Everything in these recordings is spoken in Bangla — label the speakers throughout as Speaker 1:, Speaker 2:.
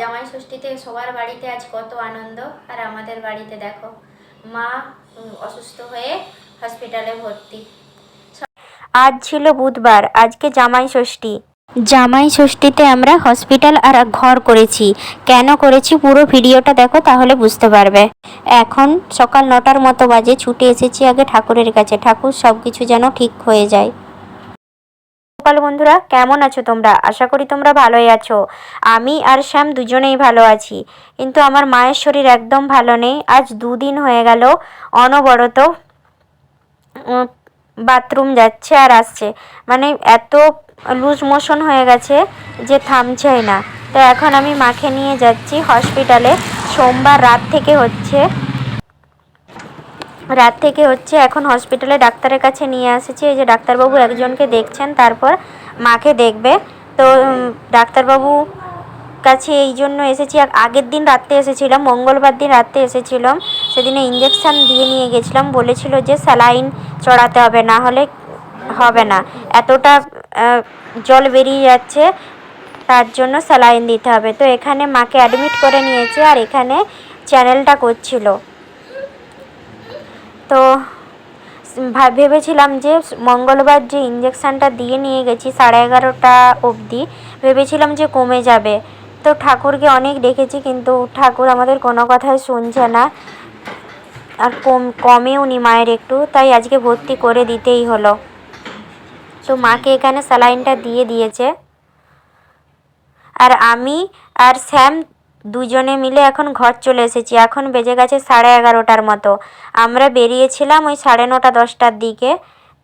Speaker 1: জামাই ষষ্ঠীতে সবার বাড়িতে আজ কত আনন্দ। আর আমাদের বাড়িতে দেখো, মা অসুস্থ হয়ে হসপিটালে ভর্তি। আজ ছিল বুধবার, আজকে জামাই ষষ্ঠী জামাই ষষ্ঠীতে আমরা হসপিটাল আর ঘর করেছি। কেন করেছি পুরো ভিডিওটা দেখো, তাহলে বুঝতে পারবে। এখন সকাল নটার মতো বাজে, ছুটে এসেছি আগে ঠাকুরের কাছে। ঠাকুর সব কিছু যেন ঠিক হয়ে যায়। সকাল বন্ধুরা, কেমন আছো তোমরা? আশা করি তোমরা ভালোই আছো। আমি আর শ্যাম দুজনেই ভালো আছি। কিন্তু আমার মায়ের শরীর একদম ভালো নেই। আজ দুদিন হয়ে গেল অনবরত বাথরুম যাচ্ছে আর আসছে। মানে এত লুজ মোশন হয়ে গেছে যে থামছেই না। তো এখন আমি মাকে নিয়ে যাচ্ছি হসপিটালে। সোমবার রাত থেকে হচ্ছে। রাত থেকে হচ্ছে এখন হসপিটালে ডাক্তারের কাছে নিয়ে এসেছি এই যে ডাক্তারবাবু একজনকে দেখছেন, তারপর মাকে দেখবে। তো ডাক্তারবাবু কাছে এই জন্য এসেছি। আগের দিন রাত্রে এসেছিলাম, মঙ্গলবার দিন রাত্রে এসেছিলাম। সেদিনে ইঞ্জেকশান দিয়ে নিয়ে গেছিলাম। বলেছিল যে স্যালাইন চড়াতে হবে, না হলে হবে না। এতটা জল বেরিয়ে যাচ্ছে, তার জন্য স্যালাইন দিতে হবে। তো এখানে মাকে অ্যাডমিট করে নিয়েছে আর এখানে চ্যানেলটা করছিল। তো ভেবেছিলাম যে মঙ্গলবার যে ইঞ্জেকশানটা দিয়ে নিয়ে গেছি সাড়ে এগারোটা অবধি, ভেবেছিলাম যে কমে যাবে। তো ঠাকুরকে অনেক ডেকেছি কিন্তু ঠাকুর আমাদের কোনো কথাই শুনছে না। আর কম, কমেও নি মায়ের একটু, তাই আজকে ভর্তি করে দিতেই হলো। তো মাকে এখানে স্যালাইনটা দিয়ে দিয়েছে। আর আমি আর শ্যাম দুজনে মিলে এখন ঘর চলে এসেছি। এখন বেজে গেছে সাড়ে এগারোটার মতো। আমরা বেরিয়েছিলাম ওই সাড়ে নটা, দশটার দিকে।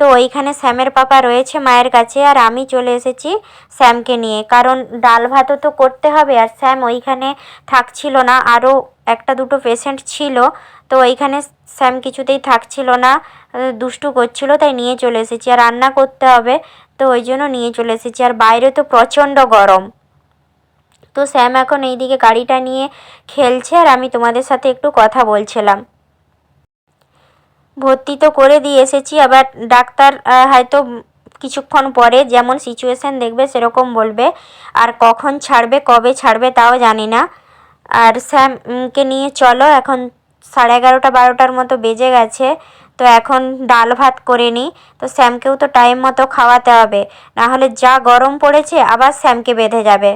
Speaker 1: তো ওইখানে শ্যামের পাপা রয়েছে মায়ের কাছে আর আমি চলে এসেছি শ্যামকে নিয়ে। কারণ ডাল ভাতও তো করতে হবে আর শ্যাম ওইখানে থাকছিল না। আরও একটা দুটো পেশেন্ট ছিল। তো ওইখানে শ্যাম কিছুতেই থাকছিল না। দুষ্টু করছিল, তাই নিয়ে চলে এসেছি। আর রান্না করতে হবে, তো ওই জন্য নিয়ে চলে এসেছি। আর বাইরে তো প্রচণ্ড গরম। তো স্যাম এখন এইদিকে গাড়িটা নিয়ে খেলছে আর আমি তোমাদের সাথে একটু কথা বলছিলাম। ভর্তি তো করে দিয়ে এসেছি, আবার ডাক্তার হয়তো কিছুক্ষণ পরে যেমন সিচুয়েশান দেখবে সেরকম বলবে। আর কখন ছাড়বে, কবে ছাড়বে তাও জানি না। আর স্যামকে নিয়ে চলো, এখন সাড়ে এগারোটা, বারোটার মতো বেজে গেছে, তো এখন ডাল ভাত করে নিই। তো স্যামকেও তো টাইম মতো খাওয়াতে হবে, নাহলে যা গরম পড়েছে আবার স্যামকে বেঁধে যাবে।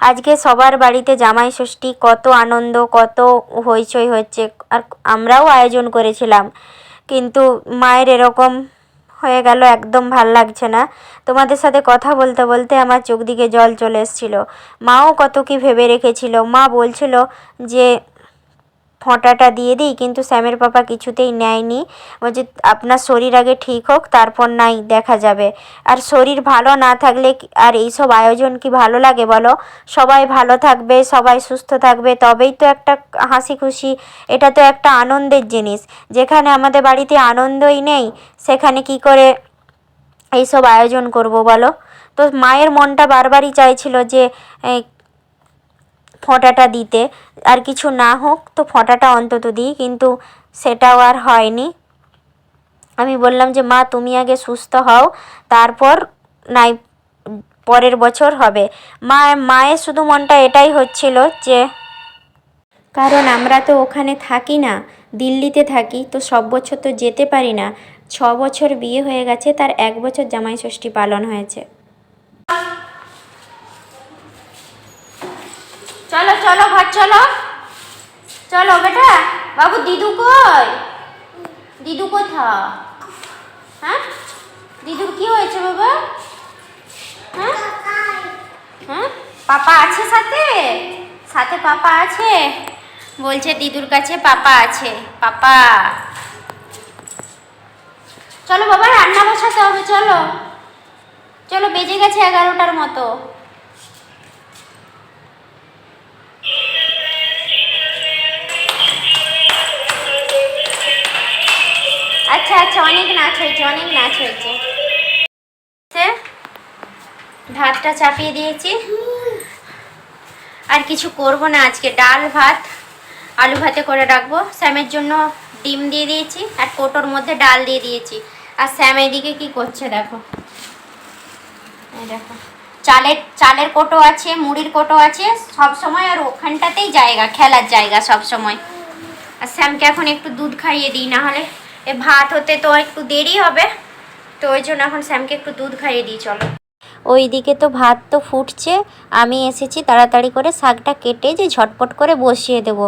Speaker 1: আজকে সবার বাড়িতে জামাই ষষ্ঠী, কত আনন্দ, কত হইচই হচ্ছে, আর আমরাও আয়োজন করেছিলাম। কিন্তু মায়ের এরকম হয়ে গেল, একদম ভালো লাগছে না। তোমাদের সাথে কথা বলতে বলতে আমার চোখ দিকে জল চলে এসেছিল। মাও কত কি ভেবে রেখেছিল, মা বলছিল যে ফোঁটাটা দিয়ে দিই, কিন্তু শ্যামের পাপা কিছুতেই নেয়নি। বলছে আপনার শরীর আগে ঠিক হোক, তারপর নাই, দেখা যাবে। আর শরীর ভালো না থাকলে আর এইসব আয়োজন কি ভালো লাগে বলো? সবাই ভালো থাকবে, সবাই সুস্থ থাকবে, তবেই তো একটা হাসি খুশি, এটা তো একটা আনন্দের জিনিস। যেখানে আমাদের বাড়িতে আনন্দই নেই, সেখানে কি করে এইসব আয়োজন করব বলো? তো মায়ের মনটা বারবারই চাইছিল যে ফোঁটাটা দিতে। আর কিছু না হোক, তো ফোঁটাটা অন্তত দিই, কিন্তু সেটাও আর হয়নি। আমি বললাম যে, মা, তুমি আগে সুস্থ হও, তারপর নাই, পরের বছর হবে। মা, মায়ের শুধু মনটা এটাই হচ্ছিল যে, কারণ আমরা তো ওখানে থাকি না, দিল্লিতে থাকি, তো সব বছর তো যেতে পারি না। ছ বছর বিয়ে হয়ে গেছে, তার এক বছর জামাই ষষ্ঠী পালন হয়েছে। চলো চলো, ঘর চলো। চলো, বেটা। বাবু, দিদু কই? দিদু কোথা হ্যাঁ? দিদুর কি হয়েছে বাবা? হ্যাঁ? হ্যাঁ? পাপা আছে সাথে? সাথে পাপা আছে? বলছে দিদুর কাছে পাপা আছে। পাপা। চলো বাবা, রান্না বসাতে হবে, চলো। চলো, বেজে গেছে এগারোটার মতো। আচ্ছা আচ্ছা অনেক নাচ হয়েছে, অনেক নাচ হয়েছে। ভাতটা চাপিয়ে দিয়েছি। আর কিছু করব না আজকে, ডাল ভাত, আলু ভাতে করে রাখব। স্যামের জন্য ডিম দিয়ে দিয়েছি আর কোটোর মধ্যে ডাল দিয়ে দিয়েছি। আর স্যাম এদিকে কি করছে, দেখো। দেখো। চালের চালের কোটো আছে, মুড়ির কোটো আছে, সব সময় আর ওখানটাতেই জায়গা, খেলার জায়গা সব সময়। আর স্যামকে এখন একটু দুধ খাইয়ে দিই, না হলে এ ভাত হতে তো একটু দেরি হবে, তো ওই জন্য এখন স্যামকে একটু দুধ খাইয়ে দিই, চলো। ওইদিকে তো ভাত তো ফুটছে, আমি এসেছি তাড়াতাড়ি করে শাকটা কেটে যে ঝটপট করে বসিয়ে দেব।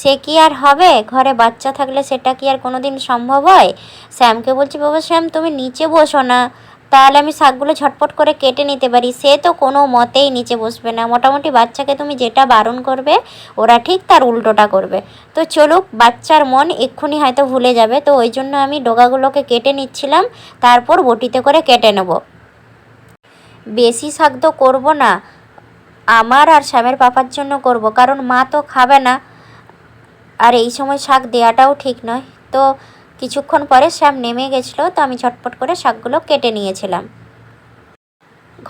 Speaker 1: সে কি আর হবে? ঘরে বাচ্চা থাকলে সেটা কি আর কোনো দিন সম্ভব হয়? শ্যামকে বলছি, বাবা শ্যাম তুমি নিচে বসো না। তাহলে আমি শাকগুলো ঝটপট করে কেটে নিতে পারি। সে তো কোনো মতেই নিচে বসবে না। মোটামুটি বাচ্চাকে তুমি যেটা বারণ করবে, ওরা ঠিক তার উল্টোটা করবে। তো চলুক, বাচ্চার মন এক্ষুনি হয়তো ভুলে যাবে। তো ওই জন্য আমি ডোগাগুলোকে কেটে নিচ্ছিলাম, তারপর বটিতে করে কেটে নেব। বেশি শাক তো করব না। আমার আর শ্যামের পাপার জন্য করব, কারণ মা তো খাবে না। আর এই সময় শাক দেওয়াটাও ঠিক নয়। তো কিছুক্ষণ পরে শ্যাম নেমে গেছিল, তো আমি ঝটপট করে শাকগুলো কেটে নিয়েছিলাম।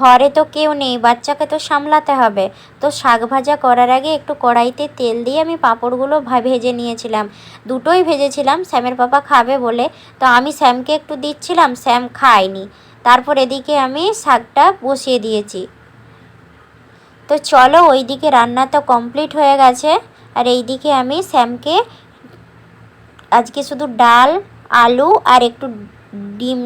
Speaker 1: ঘরে তো কেউ নেই, বাচ্চাকে তো সামলাতে হবে। তো শাক ভাজা করার আগে একটু কড়াইতে তেল দিয়ে আমি পাঁপড়গুলো ভেজে নিয়েছিলাম। দুটোই ভেজেছিলাম, শ্যামের পাপা খাবে বলে। তো আমি শ্যামকে একটু দিচ্ছিলাম, শ্যাম খায়নি। তারপর এদিকে আমি শাকটা বসিয়ে দিয়েছি। তো চলো ওইদিকে রান্না তো কমপ্লিট হয়ে গেছে। আর এইদিকে আমি শ্যামকে আজকে শুধু ডাল, আলু আর একটু ডিম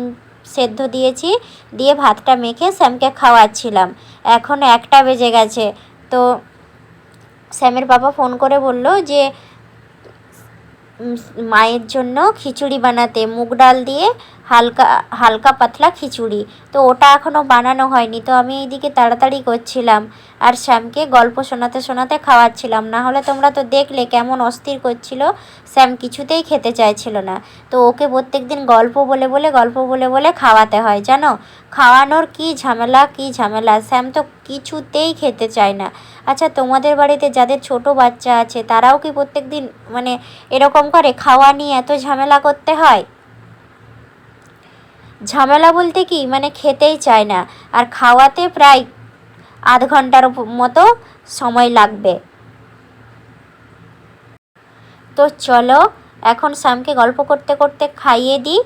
Speaker 1: সেদ্ধ দিয়েছি, দিয়ে ভাতটা মেখে স্যামকে খাওয়াচ্ছিলাম। এখন একটা বেজে গেছে। তো স্যামের বাবা ফোন করে বলল যে মায়ের জন্য খিচুড়ি বানাতে, মুগ ডাল দিয়ে হালকা হালকা পাতলা খিচুড়ি। তো ওটা এখনও বানানো হয়নি, তো আমি এইদিকে তাড়াতাড়ি করছিলাম। আর শ্যামকে গল্প শোনাতে শোনাতে খাওয়াচ্ছিলাম। না হলে তোমরা তো দেখলে কেমন অস্থির করছিল। শ্যাম কিছুতেই খেতে চাইছিল না। তো ওকে প্রত্যেক দিন গল্প বলে বলে, গল্প বলে বলে খাওয়াতে হয়, জানো? খাওয়ানোর কি ঝামেলা কি ঝামেলা? শ্যাম তো কিছুতেই খেতে চায় না। আচ্ছা তোমাদের বাড়িতে যাদের ছোট বাচ্চা আছে, তারাও কি প্রত্যেক দিন মানে এরকম করে খাওয়া নিয়ে এত ঝামেলা করতে হয়? ঝামেলা বলতে কি? মানে খেতেই চায় না। আর খাওয়াতে প্রায় আধ ঘণ্টার মতো সময় লাগবে। তো চলো, এখন শ্যামকে গল্প করতে করতে খাইয়ে দিই।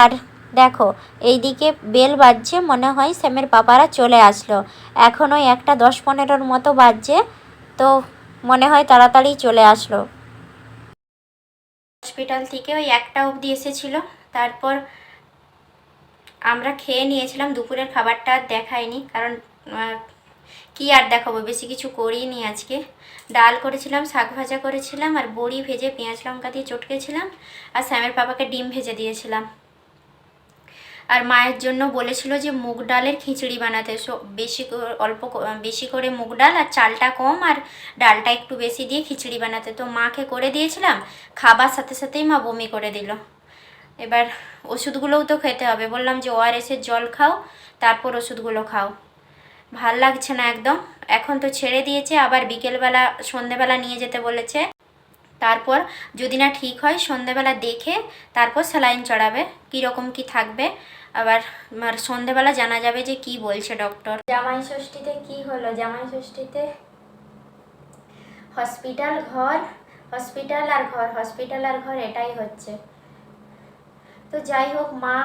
Speaker 1: আর দেখো, এইদিকে বেল বাজছে, মনে হয় শ্যামের পাপারা চলে আসলো। এখন ওই একটা দশ পনেরোর মতো বাজছে, তো মনে হয় তাড়াতাড়ি চলে আসলো। হসপিটাল থেকে ওই একটা অবধি এসেছিল। তারপর আমরা খেয়ে নিয়েছিলাম, দুপুরের খাবারটা আর দেখাইনি, কারণ কি আর দেখাবো, বেশি কিছু করিনি আজকে। ডাল করেছিলাম, শাক ভাজা করেছিলাম, আর বড়ি ভেজে পেঁয়াজ লঙ্কা দিয়ে চটকেছিলাম, আর শ্যামের পাপাকে ডিম ভেজে দিয়েছিলাম। আর মায়ের জন্য বলেছিল যে, মুগ ডালের খিচুড়ি বানাতে। সো বেশি অল্প বেশি করে মুগ ডাল আর চালটা কম, আর ডালটা একটু বেশি দিয়ে খিচুড়ি বানাতে। তো মাকে করে দিয়েছিলাম, খাবার সাথে সাথেই মা বমি করে দিল। এবার ওষুধগুলোও তো খেতে হবে। বললাম যে ওআরএসের জল খাও, তারপর ওষুধগুলো খাও। ভালো লাগছে না একদম। এখন তো ছেড়ে দিয়েছে, আবার বিকেলবেলা, সন্ধেবেলা নিয়ে যেতে বলেছে। তারপর যদি না ঠিক হয়, সন্ধেবেলা দেখে তারপর স্যালাইন চড়াবে, কীরকম কি থাকবে। আবার আর সন্ধেবেলা জানা যাবে যে কি বলছে ডক্টর। জামাই ষষ্ঠীতে কি হলো? জামাই ষষ্ঠীতে হসপিটাল, ঘর, হসপিটাল আর ঘর, হসপিটাল আর ঘর এটাই হচ্ছে। তো যাই হোক, মা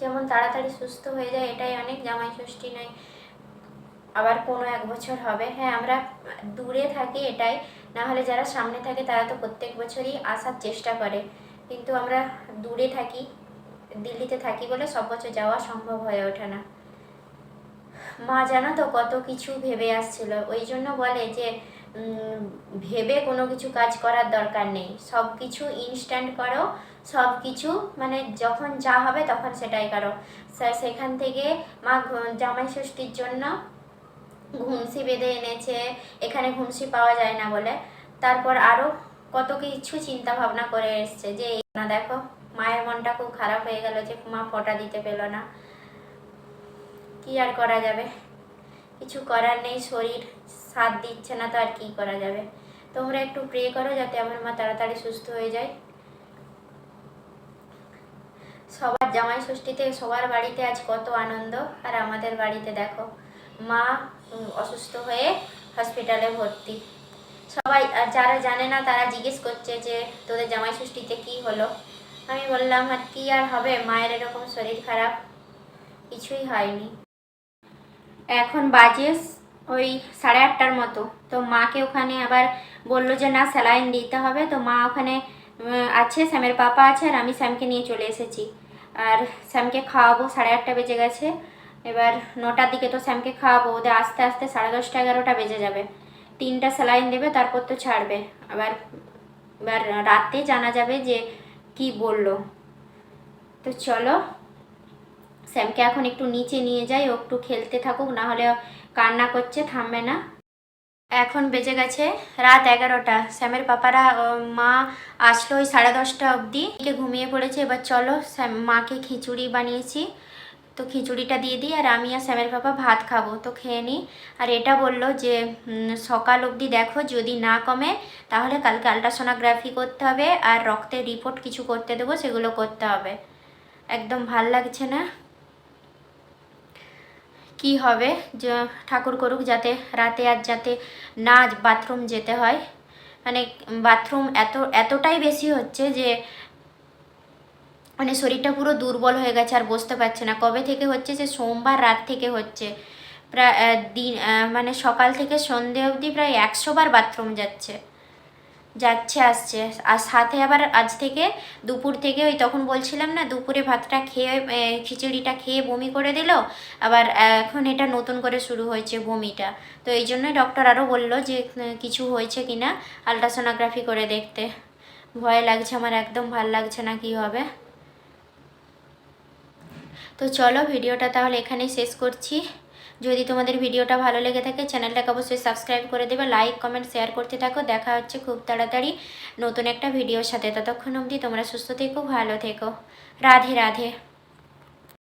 Speaker 1: যেমন তাড়াতাড়ি সুস্থ হয়ে যায়, এটাই অনেক জামাই ষষ্ঠী নয়, আবার কোনো এক বছর হবে। হ্যাঁ আমরা দূরে থাকি এটাই, না হলে যারা সামনে থাকে তারা তো প্রত্যেক বছরই আসার চেষ্টা করে। কিন্তু আমরা দূরে থাকি, দিল্লিতে থাকি বলে সব বছর যাওয়া সম্ভব হয়ে ওঠে না। মা, জানো তো কত কিছু ভেবে আসছিল। ওই জন্য বলে যে ভেবে কোনো কিছু কাজ করার দরকার নেই। সব কিছু ইনস্ট্যান্ট করো সব কিছু মানে যখন যা হবে তখন সেটাই করো। সে- সেখান থেকে মা জামাই ষষ্ঠীর জন্য ঘুমসি বেঁধে এনেছে, এখানে ঘুমসি পাওয়া যায় না বলে। তারপর আরও কত কিছু চিন্তা ভাবনা করে এসছে যে, না দেখো, মায়ের মনটা খুব খারাপ হয়ে গেল যে, মা ফটা দিতে পেল না। কি আর করা যাবে? কিছু করার নেই, শরীর সাথ দিচ্ছে না তো আর কি করা যাবে? তোমরা একটু প্রে করো যাতে আমার মা তাড়াতাড়ি সুস্থ হয়ে যায় সবার জামাই ষষ্ঠীতে সবার বাড়িতে আজ কত আনন্দ। আর আমাদের বাড়িতে দেখো, মা অসুস্থ হয়ে হসপিটালে ভর্তি। সবাই, আর যারা জানে না, তারা জিজ্ঞেস করছে যে, তোদের জামাই ষষ্ঠীতে কি হলো? আমি বললাম, আর কি আর হবে? মায়ের এরকম শরীর খারাপ। কিছুই হয়নি। এখন বাজে ওই সাড়ে আটটার মতো। তো মাকে ওখানে আবার বলল যে, না, স্যালাইন দিতে হবে। তো মা ওখানে আছে, স্যামের পাপা আছে, আর আমি স্যামকে নিয়ে চলে এসেছি। আর স্যামকে খাওয়াবো, সাড়ে আটটা বেজে গেছে। এবার নটার দিকে তো স্যামকে খাওয়াবো, ওদের আস্তে আস্তে সাড়ে দশটা, এগারোটা বেজে যাবে। তিনটা স্যালাইন দেবে, তারপর তো ছাড়বে। আবার, এবার রাতে জানা যাবে যে কি বলল। তো চলো, স্যামকে এখন একটু নিচে নিয়ে যাই, ও একটু খেলতে থাকুক, না হলে কান্না করছে, থামবে না। এখন বেজে গেছে রাত এগারোটা। শ্যামের পাপারা মা আসলো ওই সাড়ে দশটা অবধি। কে ঘুমিয়ে পড়েছে, এবার চলো স্যাম, মাকে খিচুড়ি বানিয়েছি। তো খিচুড়িটা দিয়ে দিই আর আমি আর শ্যামের পাপা ভাত খাব। তো খেয়ে নিই আর এটা বলল যে সকাল অবধি দেখো যদি না কমে তাহলে কালকে আলট্রাসোনোগ্রাফি করতে হবে আর রক্তের রিপোর্ট কিছু করতে দেবো সেগুলো করতে হবে। একদম ভালো লাগছে না? কি হবে? যে ঠাকুর করুক যাতে রাতে আর যাতে না বাথরুম যেতে হয়। মানে বাথরুম এত, এতটাই বেশি হচ্ছে যে মানে শরীরটা পুরো দুর্বল হয়ে গেছে আর বসতে পারছে না। কবে থেকে হচ্ছে যে সোমবার রাত থেকে হচ্ছে। প্রায় দিন মানে সকাল থেকে সন্ধে অবধি প্রায় একশো বার বাথরুম যাচ্ছে। যাচ্ছে, আসছে। আর সাথে আবার আজ থেকে দুপুর থেকে ওই তখন বলছিলাম না, দুপুরে ভাতটা খেয়ে খিচুড়িটা খেয়ে বমি করে দিল। আবার এখন এটা নতুন করে শুরু হয়েছে বমিটা। তো এই জন্যই ডক্টর আরও বলল যে কিছু হয়েছে কি না আলট্রাসোনোগ্রাফি করে দেখতে। ভয় লাগছে আমার, একদম ভালো লাগছে না, কি হবে? তো চলো, ভিডিওটা তাহলে এখানেই শেষ করছি। যদি তোমাদের ভিডিওটা ভালো লেগে থাকে, চ্যানেলটাকে অবশ্যই সাবস্ক্রাইব করে দেবে, লাইক, কমেন্ট, শেয়ার করতে থাকো, দেখা হচ্ছে খুব তাড়াতাড়ি নতুন একটা ভিডিওর সাথে। ততক্ষণ অবধি তোমরা সুস্থ থেকো, ভালো থেকো। রাধে রাধে।